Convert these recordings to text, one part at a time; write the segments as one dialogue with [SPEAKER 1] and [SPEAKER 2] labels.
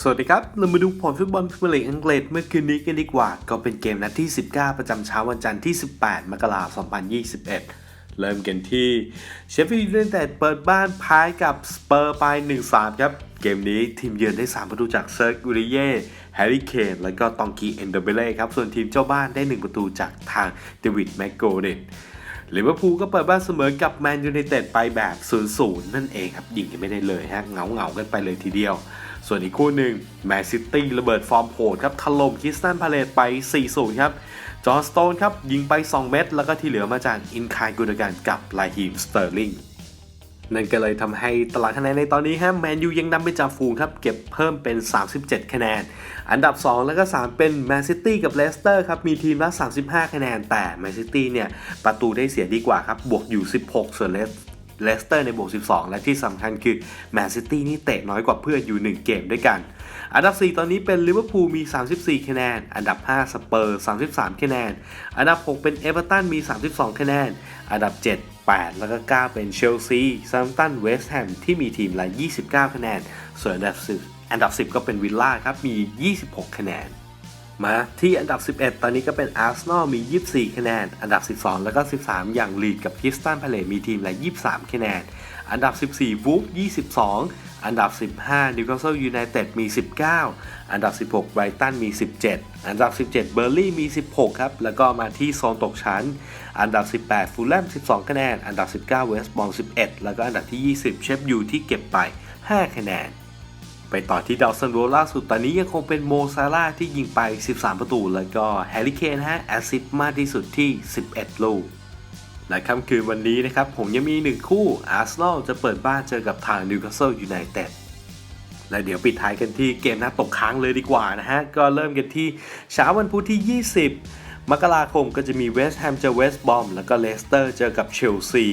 [SPEAKER 1] สวัสดีครับ เรามาดูผลฟุตบอลพรีเมียร์ลีกอังกฤษเมื่อคืนนี้กันดีกว่า ก็เป็นเกมนัดที่ 19 ประจำเช้าวันจันทร์ที่ 18 มกราคม 2021 เริ่มกันที่เชฟฟี่ยูไนเต็ดเปิดบ้านพายกับสเปอร์ไป 1-3 ครับ เกมนี้ทีมเยือนได้ 3 ประตูจากเซิร์กอุริเย่แฮร์รี่เคนและก็ตองกีเอนเดเบเล่ครับ ส่วนทีมเจ้าบ้านได้ 1 ประตูจากทางเดวิดแมกโกเดน ลิเวอร์พูลก็เปิดบ้านเสมอกับแมนยูไนเต็ดไปแบบ0-0นั่นเองครับยิงกันไม่ได้เลยฮะเงาเงากันไปเลยทีเดียว ส่วนอีกคู่หนึ่งแมนซิตี้ระเบิดฟอร์มโหดครับถล่มคิสตันพาเลตไป4-0ครับจอห์นสโตนครับยิงไป 2 เม็ดแล้วก็ที่เหลือมาจากอินคายกุนการกับไลฮิมสเตอร์ลิง นั่นก็เลยทำให้ตารางคะแนนในตอนนี้ฮะแมนยูยังนำไปจากฝูงครับ เก็บเพิ่มเป็น 37 คะแนน อันดับ 2 แล้วก็ 3 เป็นแมนซิตี้กับเลสเตอร์ครับ มีทีมละ 35 คะแนน แต่แมนซิตี้เนี่ย ประตูได้เสียดีกว่าครับ บวกอยู่ 16 ส่วนเลสเลสเตอร์ในบวก 12 และที่สำคัญคือแมนซิตี้นี่เตะน้อยกว่าเพื่อนอยู่ 1 เกมด้วยกัน อันดับ 4 ตอนนี้เป็นลิเวอร์พูลมี 34 คะแนน อันดับ 5 สเปอร์ 33 คะแนน อันดับ 6 เป็นเอเวอร์ตันมี 32 คะแนน อันดับ 7 8 แล้วก็ 9 เป็นเชลซีซัมตันเวสต์แฮมที่มีทีมละ 29 คะแนน ส่วนอันดับ 10 อันดับ 10 ก็เป็นวิลล่าครับ มี 26 คะแนน มาที่อันดับ 11 ตอนนี้ก็เป็นอาร์เซนอลมี 24 คะแนน อันดับ 12 แล้วก็ 13 อย่างลีดกับคริสตันพาเลตมีทีมละ 23 คะแนน อันดับ 14 วูฟ22 อันดับ 15 นิวคาสเซิลยูไนเต็ดมี 19 อันดับ 16 ไบรตันมี 17 อันดับ 17 เบอร์ลี่มี 16 ครับ แล้วก็มาที่โซนตกชั้น อันดับ 18 ฟูลแลม 12 คะแนน อันดับ 19 เวสต์บอล 11 แล้วก็อันดับที่ 20 เชฟยูที่เก็บไป 5 คะแนน ไปต่อที่ดาวซันโวล่าสุดตอนนี้ยังคงเป็นโมซาร่าที่ยิงไป 13 ประตู แล้วก็แฮร์รี่เคนฮะแอซิสมากที่สุดที่ 11 ลูกและค่ำคืนวันนี้นะครับ ผมยังมี1คู่อาร์เซนอลจะเปิดบ้านเจอกับทางนิวคาสเซิลยูไนเต็ดและเดี๋ยวปิดท้ายกันที่เกมนัดตกค้างเลยดีกว่านะฮะ ก็เริ่มกันที่เช้าวันพุธที่ 20 มกราคมก็จะมีเวสต์แฮมเจอเวสต์บอมแล้วก็เลสเตอร์เจอกับเชลซี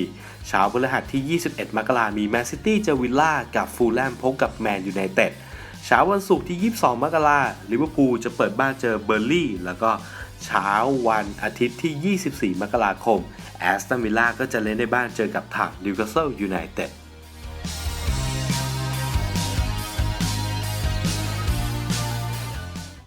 [SPEAKER 1] เช้าพฤหัสที่ 21 มกรามีแมนซิตี้เจอวิลล่ากับฟูลแลมพบกับแมนยูไนเต็ดเช้าวันศุกร์ที่ 22 มกราลิเวอร์พูลจะเปิดบ้านเจอเบอร์ลี่ แล้วก็เช้าวันอาทิตย์ที่ 24 มกราคมแอสตันวิลล่าก็จะเล่นในบ้านเจอกับทางนิวคาสเซิลยูไนเต็ด